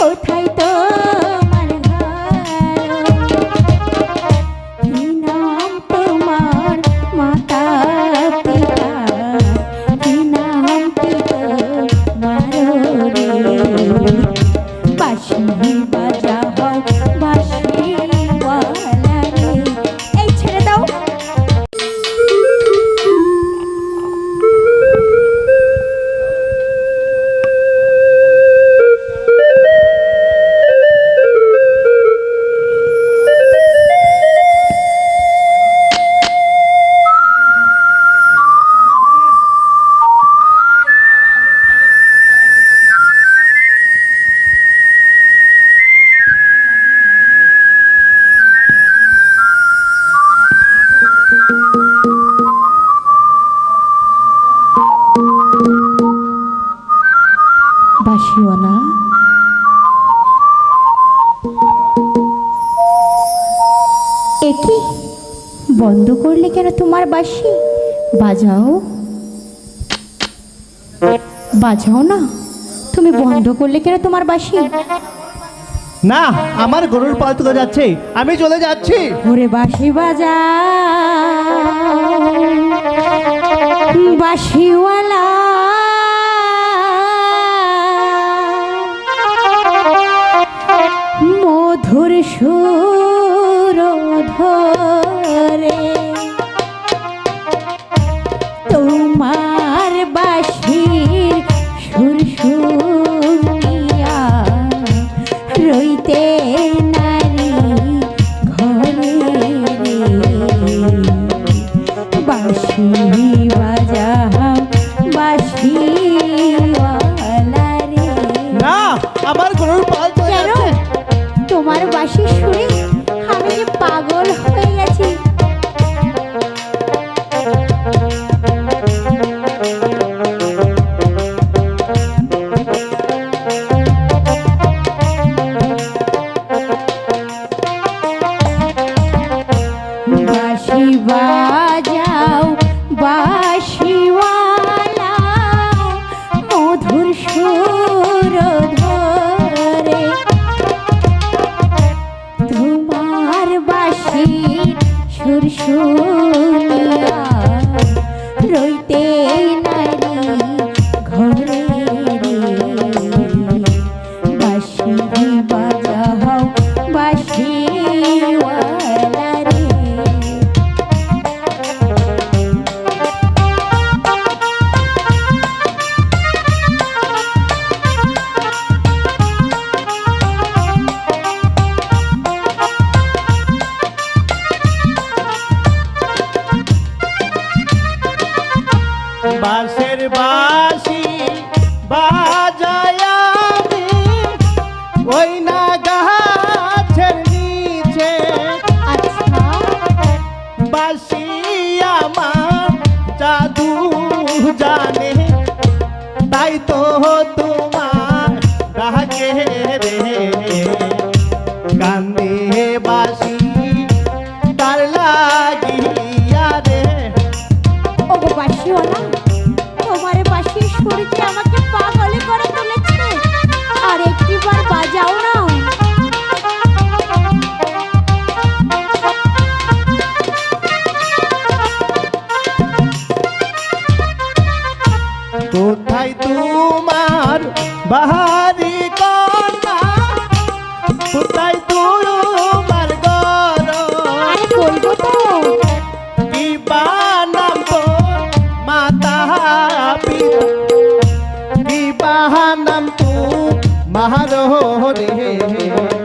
কোথায় তোমার বাঁশিওয়ালা একি বন্ধ করলে কেন তোমার বাঁশি? বাজাও। বাজাও না তুমি বন্ধ করলে কেন তোমার বাসি না আমার গরুর পাল তুলে যাচ্ছে আমি চলে যাচ্ছি। ওরে বাঁশি বাজা বাঁশিওয়ালা মধুর সুর ধরে। তোমার বাঁশির সুর শুনিয়া রইতে নারী ঘরে বাঁশি বাজাও বাসিওয়ালা মধুর সুর ধরে। তোমার বাসি সুর শুনিয়া রইতে বাঁশের বাঁশি বাজায় ওই না গাছের নিচে বাঁশি আমার জাদু জানে। তাই তো তোমার ডাকে রে। কান্দে বাঁশি তার লাগিয়া মাহারো রে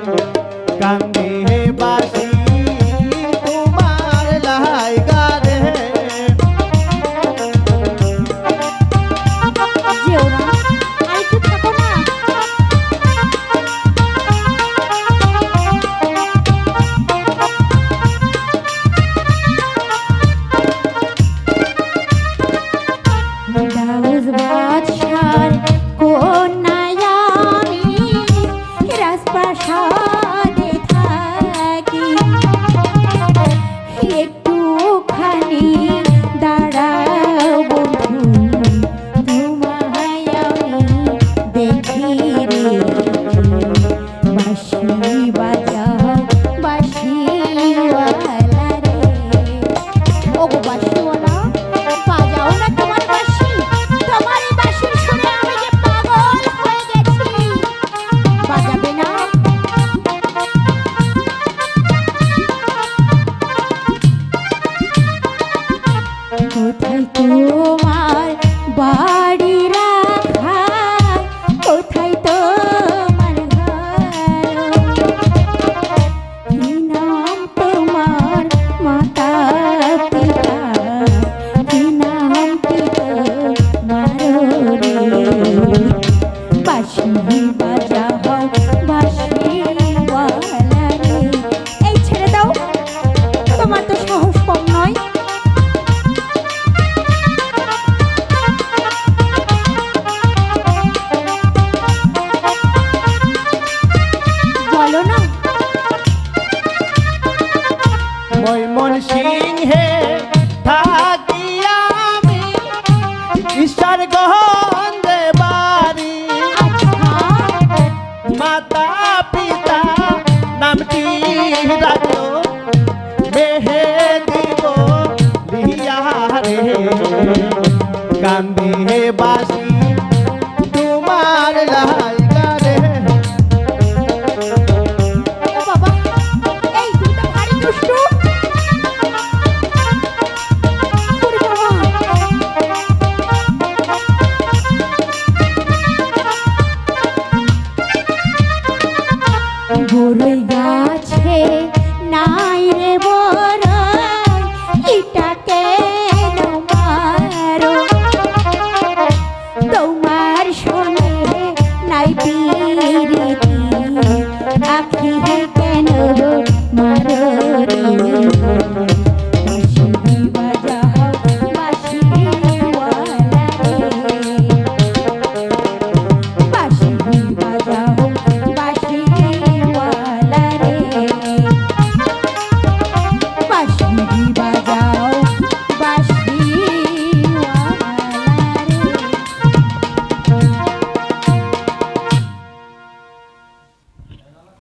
coba থাকি আমি ঈশ্বর গন্ধে Thank you.